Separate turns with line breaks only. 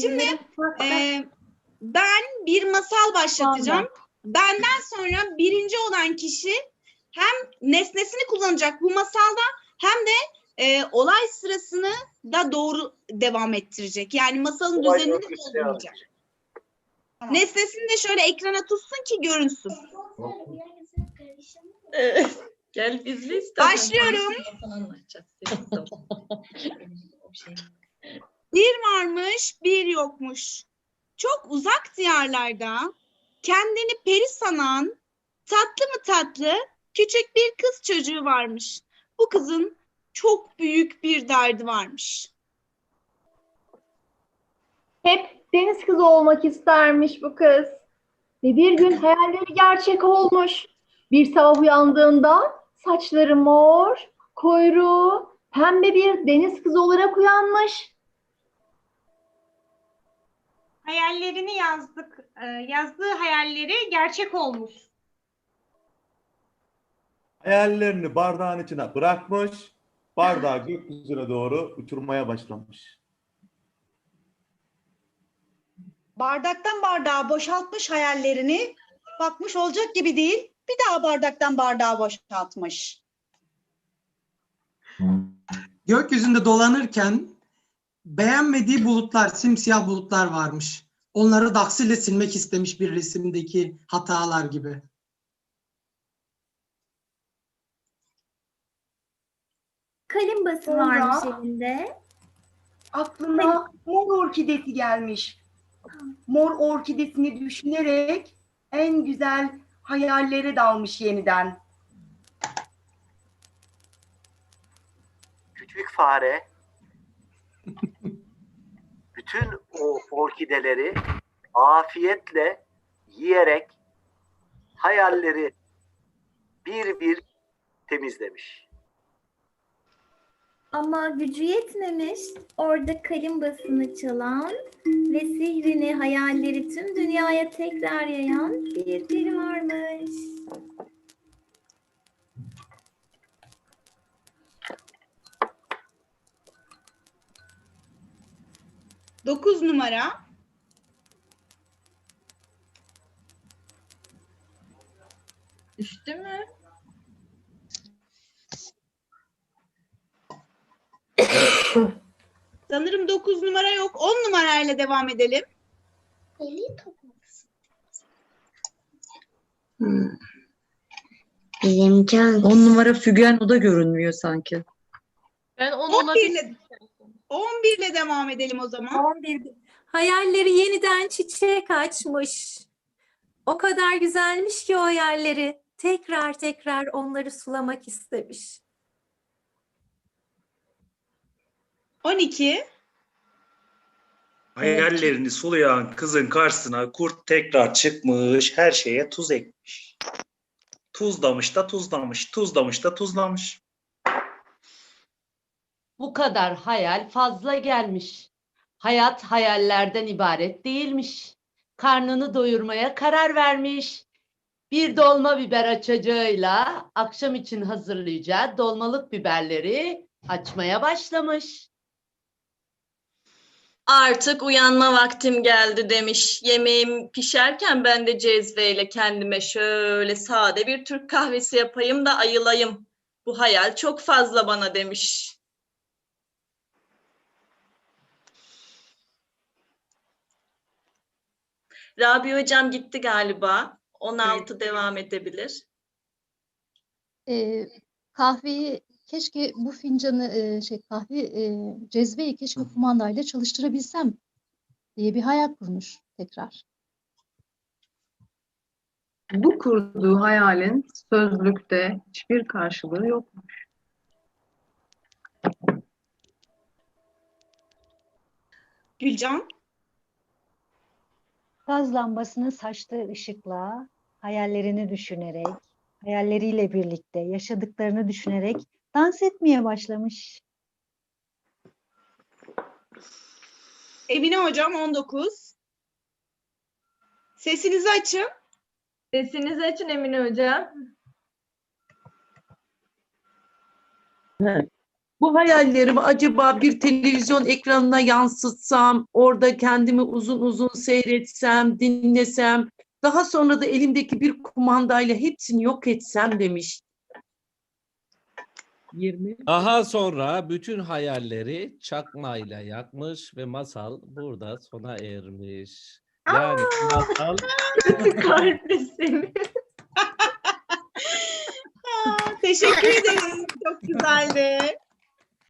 Şimdi e, ben bir masal başlatacağım. Benden sonra birinci olan kişi hem nesnesini kullanacak bu masalda hem de e, olay sırasını da doğru devam ettirecek. Yani masalın
Olay
düzenini
örgüsü
dolduracak. Nesnesini de şöyle ekrana tutsun ki görünsün.
Evet. Gel izle istersen.
Başlıyorum. Bir varmış, bir yokmuş. Çok uzak diyarlarda kendini peri sanan tatlı mı tatlı küçük bir kız çocuğu varmış. Bu kızın çok büyük bir derdi varmış.
Hep deniz kızı olmak istermiş bu kız. Ve bir gün hayalleri gerçek olmuş. Bir sabah uyandığında saçları mor, kuyruğu pembe bir deniz kızı olarak uyanmış.
Hayallerini yazdık. Ee, yazdığı hayalleri gerçek olmuş.
Hayallerini bardağın içine bırakmış, bardağı gökyüzüne doğru uçurmaya başlamış.
Bardaktan bardağa boşaltmış hayallerini. Bakmış olacak gibi değil. Bir daha bardaktan bardağa boşaltmış.
Gökyüzünde dolanırken beğenmediği bulutlar, simsiyah bulutlar varmış. Onları daksille silmek istemiş bir resimdeki hatalar gibi.
Kalimbası
Sonra-
varmış elinde.
Aklına mor orkidesi gelmiş. Mor orkidesini düşünerek en güzel hayallere dalmış yeniden.
küçük fare bütün o orkideleri afiyetle yiyerek hayalleri bir bir temizlemiş.
Ama gücü yetmemiş. Orada kalimbasını çalan ve sihrini, hayalleri tüm dünyaya tekrar yayan bir peri varmış.
9 numara
Düştü mü?
Sanırım 9 numara yok. 10 numarayla devam edelim.
Deli toplantısı. Hmm.
10 numara Fügen o da görünmüyor sanki.
Ben onu ona
11 ile devam edelim o zaman.
11. Hayalleri yeniden çiçek açmış. O kadar güzelmiş ki o hayalleri. Tekrar tekrar onları sulamak istemiş.
12.
Hayallerini sulayan kızın karşısına kurt tekrar çıkmış, her şeye tuz ekmiş. Tuzlamış da tuzlamış, tuzlamış da tuzlamış.
Bu kadar hayal fazla gelmiş. Hayat hayallerden ibaret değilmiş. Karnını doyurmaya karar vermiş. Bir dolma biber açacağıyla akşam için hazırlayacağı dolmalık biberleri açmaya başlamış.
Artık uyanma vaktim geldi demiş. Yemeğim pişerken ben de cezveyle kendime şöyle sade bir Türk kahvesi yapayım da ayılayım. Bu hayal çok fazla bana demiş. Rabi hocam gitti galiba. 16 devam edebilir.
Ee, kahveyi keşke bu fincanı e, şey kahve e, cezveyi keşke kumandayla çalıştırabilsem diye bir hayal kurmuş tekrar.
Bu kurduğu hayalin sözlükte hiçbir karşılığı yokmuş.
Gülcan.
Gaz lambasını saçtığı ışıkla hayallerini düşünerek, hayalleriyle birlikte yaşadıklarını düşünerek dans etmeye başlamış.
Emine hocam 19. Sesinizi açın.
Sesinizi açın Emine Hocam.
Bu hayallerimi acaba bir televizyon ekranına yansıtsam, orada kendimi uzun uzun seyretsem, dinlesem, daha sonra da elimdeki bir kumandayla hepsini yok etsem demiş. 20.
Daha sonra bütün hayalleri çakmayla yakmış ve masal burada sona ermiş. Yani masal
Kalplesin.
Teşekkür ederim. Çok güzeldi.